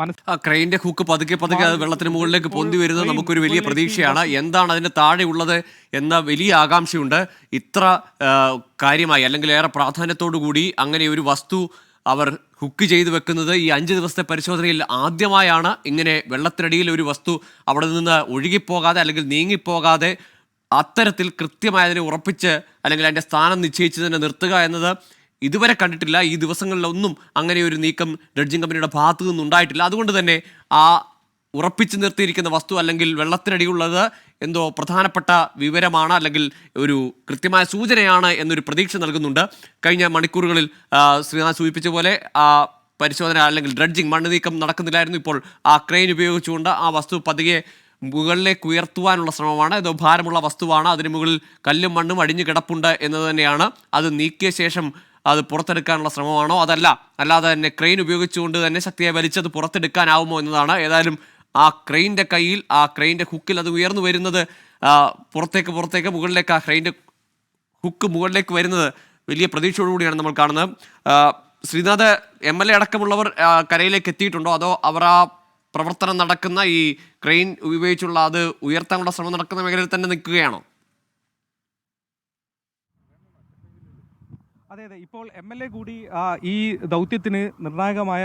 മനസ്സ് ആ ക്രെയിന്റെ ഹുക്ക് പതുക്കെ പതുക്കെ അത് വെള്ളത്തിന് മുകളിലേക്ക് പൊന്തി വരുന്നത് നമുക്കൊരു വലിയ പ്രതീക്ഷയാണ്. എന്താണ് അതിന് താഴെ ഉള്ളത് എന്ന വലിയ ആകാംക്ഷയുണ്ട്. ഇത്ര കാര്യമായി അല്ലെങ്കിൽ ഏറെ പ്രാധാന്യത്തോടു കൂടി അങ്ങനെ ഒരു വസ്തു അവർ ഹുക്ക് ചെയ്തു വെക്കുന്നത് ഈ അഞ്ച് ദിവസത്തെ പരിശോധനയിൽ ആദ്യമായാണ്. ഇങ്ങനെ വെള്ളത്തിനടിയിൽ ഒരു വസ്തു അവിടെ നിന്ന് ഒഴുകിപ്പോകാതെ അല്ലെങ്കിൽ നീങ്ങിപ്പോകാതെ അത്തരത്തിൽ കൃത്യമായതിനെ ഉറപ്പിച്ച് അല്ലെങ്കിൽ അതിന്റെ സ്ഥാനം നിശ്ചയിച്ച് തന്നെ നിർത്തുക എന്നത് ഇതുവരെ കണ്ടിട്ടില്ല ഈ ദിവസങ്ങളിലൊന്നും അങ്ങനെ ഒരു നീക്കം ഡ്രഡ്ജിംഗ് കമ്പനിയുടെ ഭാഗത്തു നിന്നുണ്ടായിട്ടില്ല അതുകൊണ്ട് തന്നെ ആ ഉറപ്പിച്ചു നിർത്തിയിരിക്കുന്ന വസ്തു അല്ലെങ്കിൽ വെള്ളത്തിനടിയുള്ളത് എന്തോ പ്രധാനപ്പെട്ട വിവരമാണ് അല്ലെങ്കിൽ ഒരു കൃത്യമായ സൂചനയാണ് എന്നൊരു പ്രതീക്ഷ നൽകുന്നുണ്ട്. കഴിഞ്ഞ മണിക്കൂറുകളിൽ ശ്രീനാഥ് സൂചിപ്പിച്ച പോലെ ആ പരിശോധന അല്ലെങ്കിൽ ഡ്രഡ്ജിങ് മണ്ണ് നീക്കം നടക്കുന്നില്ലായിരുന്നു. ഇപ്പോൾ ആ ക്രെയിൻ ഉപയോഗിച്ചുകൊണ്ട് ആ വസ്തു പതിയെ മുകളിലേക്ക് ഉയർത്തുവാനുള്ള ശ്രമമാണ്. ഇത് ഭാരമുള്ള വസ്തുവാണ്. അതിന് മുകളിൽ കല്ലും മണ്ണും അടിഞ്ഞു കിടപ്പുണ്ട് എന്നത് തന്നെയാണ്. അത് നീക്കിയ ശേഷം അത് പുറത്തെടുക്കാനുള്ള ശ്രമമാണോ? അതല്ല. അല്ലാതെ തന്നെ ക്രെയിൻ ഉപയോഗിച്ചുകൊണ്ട് തന്നെ ശക്തിയെ വലിച്ചത് പുറത്തെടുക്കാനാവുമോ എന്നതാണ്. ഏതായാലും ആ ക്രെയിന്റെ കയ്യിൽ ആ ക്രെയിന്റെ ഹുക്കിൽ അത് ഉയർന്നു വരുന്നത് പുറത്തേക്ക് പുറത്തേക്ക് മുകളിലേക്ക് ആ ക്രെയിന്റെ ഹുക്ക് മുകളിലേക്ക് വരുന്നത് വലിയ പ്രതീക്ഷയോടുകൂടിയാണ് നമ്മൾ കാണുന്നത്. ശ്രീനാഥ് എം എൽ എ അടക്കമുള്ളവർ കരയിലേക്ക് എത്തിയിട്ടുണ്ടോ? അതോ അവർ ആ പ്രവർത്തനം നടക്കുന്ന ഈ ക്രെയിൻ ഉപയോഗിച്ചുള്ള അത് ഉയർത്താനുള്ള ശ്രമം നടക്കുന്ന മേഖലയിൽ തന്നെ നിൽക്കുകയാണോ? അതെ അതെ. ഇപ്പോൾ എം എൽ എ കൂടി ഈ ദൗത്യത്തിന് നിർണായകമായ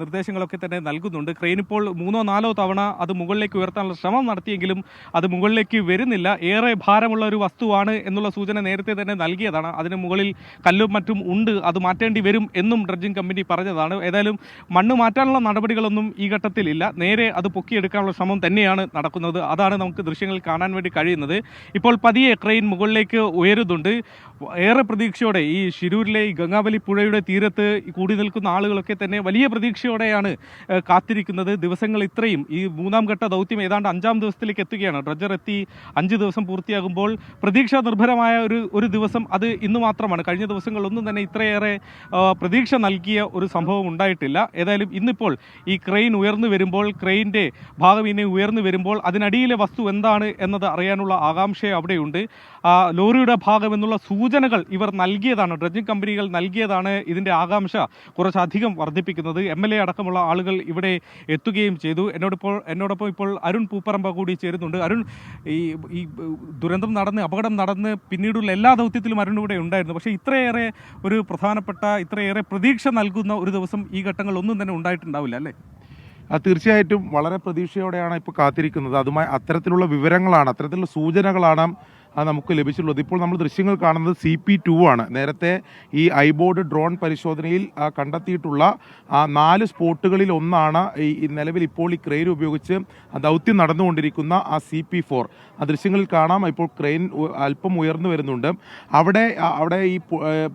നിർദ്ദേശങ്ങളൊക്കെ തന്നെ നൽകുന്നുണ്ട്. ക്രെയിൻ ഇപ്പോൾ മൂന്നോ നാലോ തവണ അത് മുകളിലേക്ക് ഉയർത്താനുള്ള ശ്രമം നടത്തിയെങ്കിലും അത് മുകളിലേക്ക് വരുന്നില്ല. ഏറെ ഭാരമുള്ള ഒരു വസ്തുവാണ് എന്നുള്ള സൂചന നേരത്തെ തന്നെ നൽകിയതാണ്. അതിന് മുകളിൽ കല്ലും മറ്റും ഉണ്ട്. അത് മാറ്റേണ്ടി വരും എന്നും ഡ്രഡ്ജിംഗ് കമ്പനി പറഞ്ഞതാണ്. ഏതായാലും മണ്ണ് മാറ്റാനുള്ള നടപടികളൊന്നും ഈ ഘട്ടത്തിലില്ല നേരെ അത് പൊക്കിയെടുക്കാനുള്ള ശ്രമം തന്നെയാണ് നടക്കുന്നത്. അതാണ് നമുക്ക് ദൃശ്യങ്ങൾ കാണാൻ വേണ്ടി കഴിയുന്നത്. ഇപ്പോൾ പതിയെ ക്രെയിൻ മുകളിലേക്ക് ഉയരുന്നുണ്ട്. ഏറെ പ്രതീക്ഷയോടെ ഈ ശിരൂരിലെ ഈ ഗംഗാവലി പുഴയുടെ തീരത്ത് കൂടി നിൽക്കുന്ന ആളുകളൊക്കെ തന്നെ വലിയ പ്രതീക്ഷയോടെയാണ് കാത്തിരിക്കുന്നത്. ദിവസങ്ങൾ ഇത്രയും ഈ മൂന്നാം ഘട്ട ദൗത്യം ഏതാണ്ട് അഞ്ചാം ദിവസത്തിലേക്ക് എത്തുകയാണ്. ഡ്രജർ എത്തി അഞ്ച് ദിവസം പൂർത്തിയാകുമ്പോൾ പ്രതീക്ഷ നിർഭരമായ ഒരു ഒരു ദിവസം അത് ഇന്ന് മാത്രമാണ്. കഴിഞ്ഞ ദിവസങ്ങളൊന്നും തന്നെ ഇത്രയേറെ പ്രതീക്ഷ നൽകിയ ഒരു സംഭവം ഉണ്ടായിട്ടില്ല. ഏതായാലും ഇന്നിപ്പോൾ ഈ ക്രെയിൻ ഉയർന്നു വരുമ്പോൾ ക്രെയിന്റെ ഭാഗം ഇനി ഉയർന്നു വരുമ്പോൾ അതിനടിയിലെ വസ്തു എന്താണ് എന്നത് അറിയാനുള്ള ആകാംക്ഷ അവിടെയുണ്ട്. ലോറിയുടെ ഭാഗം എന്നുള്ള സൂചനകൾ ഇവർ നൽകിയതാണ് ഡ്രഡ്ജിംഗ് കമ്പനികൾ നൽകിയതാണ് ഇതിന്റെ ആകാംക്ഷ കുറച്ചധികം വർദ്ധിപ്പിക്കുന്നത്. എം എൽ എ അടക്കമുള്ള ആളുകൾ ഇവിടെ എത്തുകയും ചെയ്തു. എന്നോടിപ്പോൾ എന്നോടൊപ്പം ഇപ്പോൾ അരുൺ പൂപ്പറമ്പ കൂടി ചേരുന്നുണ്ട്. അരുൺ ഈ ഈ ദുരന്തം നടന്ന് അപകടം നടന്ന് പിന്നീടുള്ള എല്ലാ ദൗത്യത്തിലും അരുൺ ഇവിടെ ഉണ്ടായിരുന്നു. പക്ഷേ ഇത്രയേറെ ഒരു പ്രധാനപ്പെട്ട ഇത്രയേറെ പ്രതീക്ഷ നൽകുന്ന ഒരു ദിവസം ഈ ഘട്ടങ്ങൾ ഒന്നും തന്നെ ഉണ്ടായിട്ടുണ്ടാവില്ല അല്ലേ? തീർച്ചയായിട്ടും വളരെ പ്രതീക്ഷയോടെയാണ് ഇപ്പോൾ കാത്തിരിക്കുന്നത്. അതുമായി അത്തരത്തിലുള്ള വിവരങ്ങളാണ് അത്തരത്തിലുള്ള സൂചനകളാണ് ആ, നമുക്ക് ലഭിച്ചിട്ടുള്ളത്. ഇപ്പോൾ നമ്മൾ ദൃശ്യങ്ങൾ കാണുന്നത് സി പി ടു ആണ്. നേരത്തെ ഈ ഐബോർഡ് ഡ്രോൺ പരിശോധനയിൽ കണ്ടെത്തിയിട്ടുള്ള ആ, നാല് സ്പോട്ടുകളിൽ ഒന്നാണ് ഈ നിലവിൽ ഇപ്പോൾ ഈ ക്രെയിൻ ഉപയോഗിച്ച് ദൗത്യം നടന്നുകൊണ്ടിരിക്കുന്ന ആ സി പി ഫോർ ആ ദൃശ്യങ്ങളിൽ കാണാം. ഇപ്പോൾ ക്രെയിൻ അല്പം ഉയർന്നു വരുന്നുണ്ട്. അവിടെ അവിടെ ഈ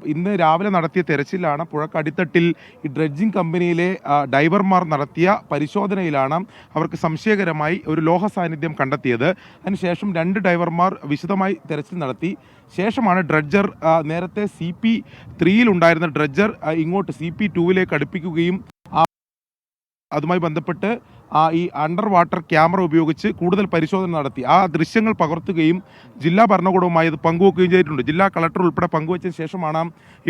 ഇന്ന് രാവിലെ നടത്തിയ തെരച്ചിലാണ് പുഴക്കടിത്തട്ടിൽ ഈ ഡ്രഡ്ജിംഗ് കമ്പനിയിലെ ഡൈവർമാർ നടത്തിയ പരിശോധനയിലാണ് അവർക്ക് സംശയകരമായി ഒരു ലോഹ സാന്നിധ്യം കണ്ടെത്തിയത്. അതിനുശേഷം രണ്ട് ഡൈവർമാർ വിശദമായി തെരച്ചിൽ നടത്തി. ശേഷമാണ് ഡ്രഡ്ജർ നേരത്തെ സി പി ത്രീയിലുണ്ടായിരുന്ന ഡ്രഡ്ജർ ഇങ്ങോട്ട് സി പി ടൂവിലേക്ക് അടുപ്പിക്കുകയും അതുമായി ബന്ധപ്പെട്ട് ഈ അണ്ടർ വാട്ടർ ക്യാമറ ഉപയോഗിച്ച് കൂടുതൽ പരിശോധന നടത്തി. ആ ദൃശ്യങ്ങൾ പകർത്തുകയും ജില്ലാ ഭരണകൂടവുമായി അത് പങ്കുവെക്കുകയും ചെയ്തിട്ടുണ്ട്. ജില്ലാ കളക്ടർ ഉൾപ്പെടെ പങ്കുവച്ചതിന് ശേഷമാണ്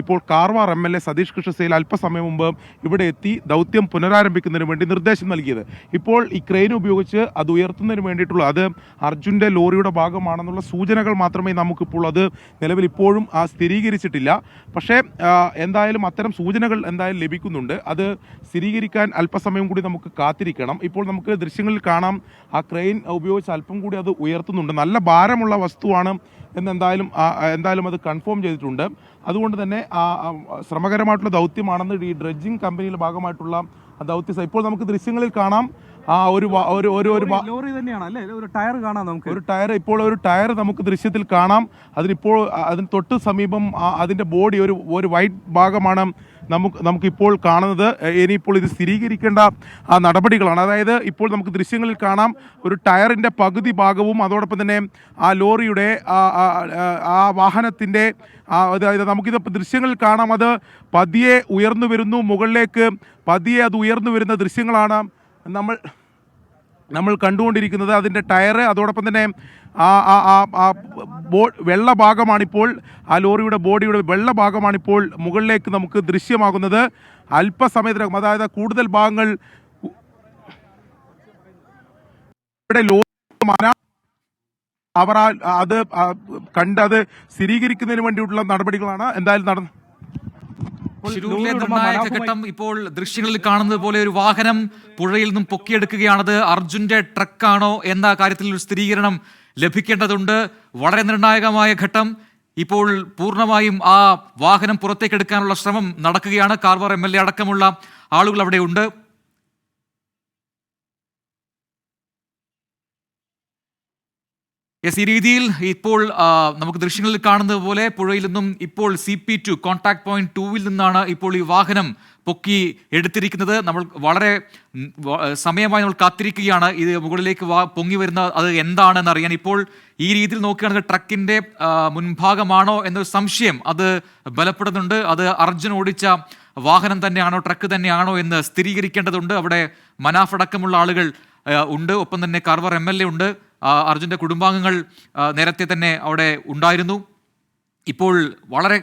ഇപ്പോൾ Karwar M L A Satish Krishna Sail അല്പസമയം മുമ്പ് ഇവിടെ എത്തി ദൗത്യം പുനരാരംഭിക്കുന്നതിന് വേണ്ടി നിർദ്ദേശം നൽകിയത്. ഇപ്പോൾ ഈ ക്രെയിൻ ഉപയോഗിച്ച് അത് ഉയർത്തുന്നതിന് വേണ്ടിയിട്ടുള്ള അത് അർജുന്റെ ലോറിയുടെ ഭാഗമാണെന്നുള്ള സൂചനകൾ മാത്രമേ നമുക്കിപ്പോൾ അത് നിലവിൽ ഇപ്പോഴും ആ സ്ഥിരീകരിച്ചിട്ടില്ല. പക്ഷേ എന്തായാലും അത്തരം സൂചനകൾ എന്തായാലും ലഭിക്കുന്നുണ്ട്. അത് സ്ഥിരീകരിക്കാൻ അല്പസമയം കൂടി നമുക്ക് കാത്തിരിക്കണം. ഇപ്പോൾ നമുക്ക് ദൃശ്യങ്ങളിൽ കാണാം ആ ക്രെയിൻ ഉപയോഗിച്ച് അല്പം കൂടി അത് ഉയർത്തുന്നുണ്ട്. നല്ല ഭാരമുള്ള വസ്തുവാണ് എന്ന് എന്തായാലും എന്തായാലും അത് കൺഫേം ചെയ്തിട്ടുണ്ട്. അതുകൊണ്ട് തന്നെ ആ, ശ്രമകരമായിട്ടുള്ള ദൗത്യമാണെന്ന് ഈ ഡ്രഡ്ജിംഗ് കമ്പനിയുടെ ഭാഗമായിട്ടുള്ള ദൗത്യ. ഇപ്പോൾ നമുക്ക് ദൃശ്യങ്ങളിൽ കാണാം. ആ ഒരു ഒരു ഒരു ഒരു ലോറി തന്നെയാണ് അല്ലേ? ഒരു ടയർ കാണാം നമുക്ക്. ഒരു ടയർ ഇപ്പോൾ ഒരു ടയർ നമുക്ക് ദൃശ്യത്തിൽ കാണാം. അതിനിപ്പോൾ അതിന് തൊട്ട് സമീപം അതിന്റെ ബോഡി ഒരു ഒരു വൈറ്റ് ഭാഗമാണ് നമുക്ക് നമുക്കിപ്പോൾ കാണുന്നത്. ഇനിയിപ്പോൾ ഇത് സ്ഥിരീകരിക്കേണ്ട ആ നടപടികളാണ്. അതായത് ഇപ്പോൾ നമുക്ക് ദൃശ്യങ്ങളിൽ കാണാം ഒരു ടയറിന്റെ പകുതി ഭാഗവും അതോടൊപ്പം തന്നെ ആ ലോറിയുടെ ആ ആ അതായത് നമുക്കിത് ദൃശ്യങ്ങളിൽ കാണാം. അത് പതിയെ ഉയർന്നു വരുന്നു. മുകളിലേക്ക് പതിയെ അത് ഉയർന്നു വരുന്ന ദൃശ്യങ്ങളാണ്. നമ്മൾ നമ്മൾ കണ്ടുകൊണ്ടിരിക്കുന്നത് അതിന്റെ ടയറ് അതോടൊപ്പം തന്നെ ആ ആ ആ ആ ബോ വെള്ള ഭാഗമാണിപ്പോൾ ആ ലോറിയുടെ ബോഡിയുടെ വെള്ള ഭാഗമാണിപ്പോൾ മുകളിലേക്ക് നമുക്ക് ദൃശ്യമാകുന്നത്. അല്പസമയത്തിനകം അതായത് കൂടുതൽ ഭാഗങ്ങൾ ഇവിടെ ലോറി അവർ അത് ആ കണ്ട് അത് സ്ഥിരീകരിക്കുന്നതിന് വേണ്ടിയിട്ടുള്ള നടപടികളാണ് എന്തായാലും നടന്നത് നിർണായക ഘട്ടം ഇപ്പോൾ ദൃശ്യങ്ങളിൽ കാണുന്നത് പോലെ ഒരു വാഹനം പുഴയിൽ നിന്നും പൊക്കിയെടുക്കുകയാണത്. അർജുന്റെ ട്രക്കാണോ എന്ന കാര്യത്തിൽ ഒരു സ്ഥിരീകരണം ലഭിക്കേണ്ടതുണ്ട്. വളരെ നിർണായകമായ ഘട്ടം. ഇപ്പോൾ പൂർണമായും ആ വാഹനം പുറത്തേക്കെടുക്കാനുള്ള ശ്രമം നടക്കുകയാണ്. കാർവാർ എം എൽ എ അടക്കമുള്ള ആളുകൾ അവിടെ യെസ് ഈ രീതിയിൽ ഇപ്പോൾ നമുക്ക് ദൃശ്യങ്ങളിൽ കാണുന്നത് പോലെ പുഴയിൽ നിന്നും ഇപ്പോൾ C P two contact point ടൂവിൽ നിന്നാണ് ഇപ്പോൾ ഈ വാഹനം പൊക്കി എടുത്തിരിക്കുന്നത്. നമ്മൾ വളരെ സമയമായി നമ്മൾ കാത്തിരിക്കുകയാണ്. ഇത് മുകളിലേക്ക് പൊങ്ങി വരുന്ന അത് എന്താണെന്ന് അറിയാൻ ഇപ്പോൾ ഈ രീതിയിൽ നോക്കുകയാണെങ്കിൽ ട്രക്കിന്റെ മുൻഭാഗമാണോ എന്നൊരു സംശയം അത് ബലപ്പെടുന്നുണ്ട്. അത് അർജുൻ ഓടിച്ച വാഹനം തന്നെയാണോ ട്രക്ക് തന്നെയാണോ എന്ന് സ്ഥിരീകരിക്കേണ്ടതുണ്ട്. അവിടെ മനാഫ് അടക്കമുള്ള ആളുകൾ ഉണ്ട്. ഒപ്പം തന്നെ കാർവർ എം എൽ എ ഉണ്ട്. ആ, അർജുന്റെ കുടുംബാംഗങ്ങൾ നേരത്തെ തന്നെ അവിടെ ഉണ്ടായിരുന്നു. ഇപ്പോൾ വളരെ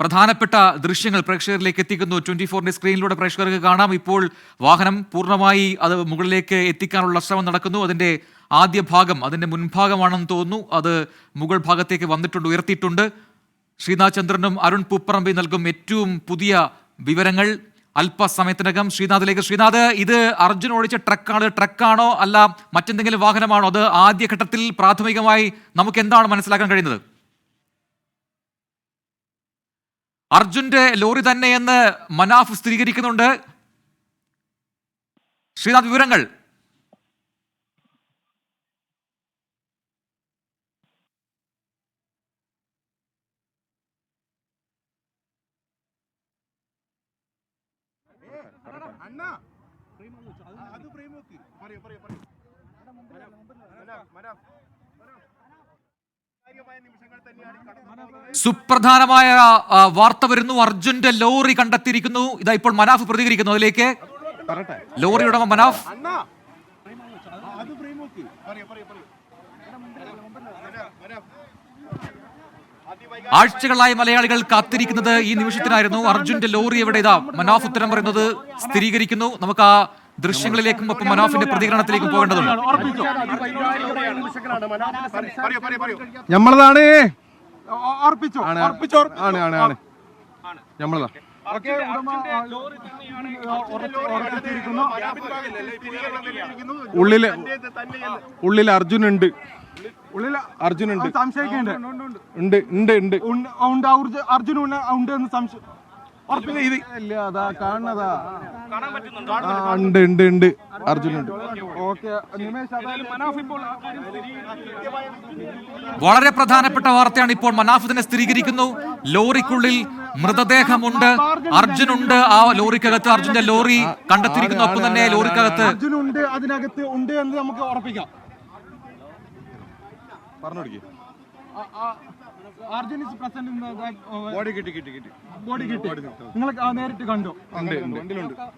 പ്രധാനപ്പെട്ട ദൃശ്യങ്ങൾ പ്രേക്ഷകരിലേക്ക് എത്തിക്കുന്നു. ട്വന്റി ഫോറിന്റെ സ്ക്രീനിലൂടെ പ്രേക്ഷകർക്ക് കാണാം. ഇപ്പോൾ വാഹനം പൂർണമായി അത് മുകളിലേക്ക് എത്തിക്കാനുള്ള ശ്രമം നടക്കുന്നു. അതിന്റെ ആദ്യ ഭാഗം അതിന്റെ മുൻഭാഗമാണെന്ന് തോന്നുന്നു. അത് മുകൾ ഭാഗത്തേക്ക് വന്നിട്ടുണ്ട് ഉയർത്തിയിട്ടുണ്ട്. ശ്രീനാഥ് ചന്ദ്രനും അരുൺ പൂപ്പറമ്പി നൽകും ഏറ്റവും പുതിയ വിവരങ്ങൾ. അല്പസമയത്തിനകം ശ്രീനാഥിലേക്ക്. ശ്രീനാഥ് ഇത് അർജുൻ ഓടിച്ച ട്രക്കാണ്. ട്രക്കാണോ അല്ല മറ്റെന്തെങ്കിലും വാഹനമാണോ? അത് ആദ്യഘട്ടത്തിൽ പ്രാഥമികമായി നമുക്ക് എന്താണ് മനസ്സിലാക്കാൻ കഴിയുന്നത്? അർജുന്റെ ലോറി തന്നെയെന്ന് മനാഫ് സ്ഥിരീകരിക്കുന്നുണ്ട്. ശ്രീനാഥ് വിവരങ്ങൾ. സുപ്രധാനമായ ആ, വാർത്ത വരുന്നു. അർജുന്റെ ലോറി കണ്ടെത്തിയിരിക്കുന്നു. ഇതാ ഇപ്പോൾ മനാഫ് പ്രതികരിക്കുന്നു അതിലേക്ക്. ലോറി ഉടമ മനാഫ്. ആഴ്ചകളായി മലയാളികൾ കാത്തിരിക്കുന്നത് ഈ നിമിഷത്തിനായിരുന്നു. അർജുന്റെ ലോറി എവിടെ ഇതാ മനാഫ് ഉത്തരം പറയുന്നത് സ്ഥിരീകരിക്കുന്നു. നമുക്ക് ആ ദൃശ്യങ്ങളിലേക്കും ഒപ്പം മനാഫിന്റെ പ്രതികരണത്തിലേക്കും പോകേണ്ടതുണ്ട്. നമ്മളതാണ് നമ്മളതാ ഉള്ളിൽ ഉള്ളിൽ അർജുൻ ഉണ്ട് ഉള്ളിൽ അർജുൻ ഉണ്ട് സംശയിക്കുന്നുണ്ട് ഉണ്ട്. ഉണ്ട് ഉണ്ട് ഉണ്ട്. ഉണ്ട് അർജുൻ അർജുൻ ഉണ്ട് എന്ന് സംശയം ഉറപ്പില്ല ഇത്. ഇല്ല അതാ കാണുന്നതാ. ഉണ്ട് ഉണ്ട് ഉണ്ട്. അർജുൻ ഉണ്ട് ഓക്കെ നിമേഷ് അതായത് മനാഫ് ഇപ്പോൾ ആ കാര്യം വളരെ പ്രധാനപ്പെട്ട വാർത്തയാണ് ഇപ്പോൾ മനാഫിദിനെ സ്ഥിരീകരിക്കുന്നു. ലോറിക്കുള്ളിൽ മൃതദേഹമുണ്ട്. അർജുനുണ്ട്. ആ ലോറിക്കകത്ത് അർജുന്റെ ലോറി കണ്ടെത്തിയിരിക്കുന്നു. ഒപ്പം തന്നെ ലോറിക്കകത്ത് അർജുൻ ഉണ്ട് അതിനകത്ത് ഉണ്ട് എന്ന് നമുക്ക് ഉറപ്പിക്കാം. പറഞ്ഞു ഇസ് പ്രസന്റ് ബോഡി കിട്ടി കിട്ടി കിട്ടി. ബോഡി കിട്ടി. നിങ്ങൾ നേരിട്ട് കണ്ടു?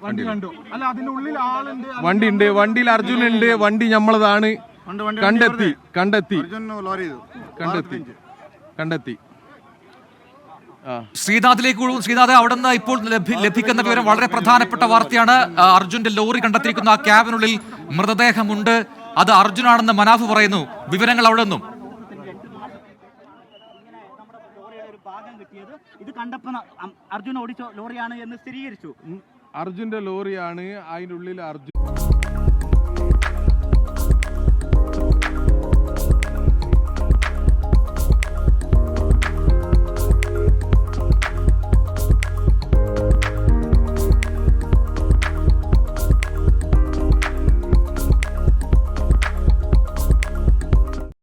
വണ്ടി കണ്ടു. അല്ല അതിന്റെ ഉള്ളിൽ ആളുണ്ട് വണ്ടി ഉണ്ട്. വണ്ടിയിൽ അർജുൻ ഉണ്ട്. വണ്ടി നമ്മളതാണ്. കണ്ടെത്തി കണ്ടെത്തി. കണ്ടെത്തി. കണ്ടെത്തി. ശ്രീനാഥിലേക്ക് ശ്രീനാഥ് അവിടെ നിന്ന് ഇപ്പോൾ ലഭി- ലഭിക്കുന്ന വിവരം വളരെ പ്രധാനപ്പെട്ട വാർത്തയാണ്. അർജുന്റെ ലോറി കണ്ടെത്തിയിരിക്കുന്ന ആ ക്യാബിനുള്ളിൽ മൃതദേഹമുണ്ട്. അത് അർജുനാണെന്ന് മനാഫ് പറയുന്നു. വിവരങ്ങൾ അവിടെ നിന്നും ലോറിയുടെ ഒരു ഭാഗം കിട്ടിയത് ഇത് കണ്ടപ്പോൾ അർജുൻ ഓടിച്ച ലോറിയാണ് എന്ന് സ്ഥിരീകരിച്ചു. അർജുന്റെ ലോറിയാണ് അതിന്റെ ഉള്ളിൽ അർജുൻ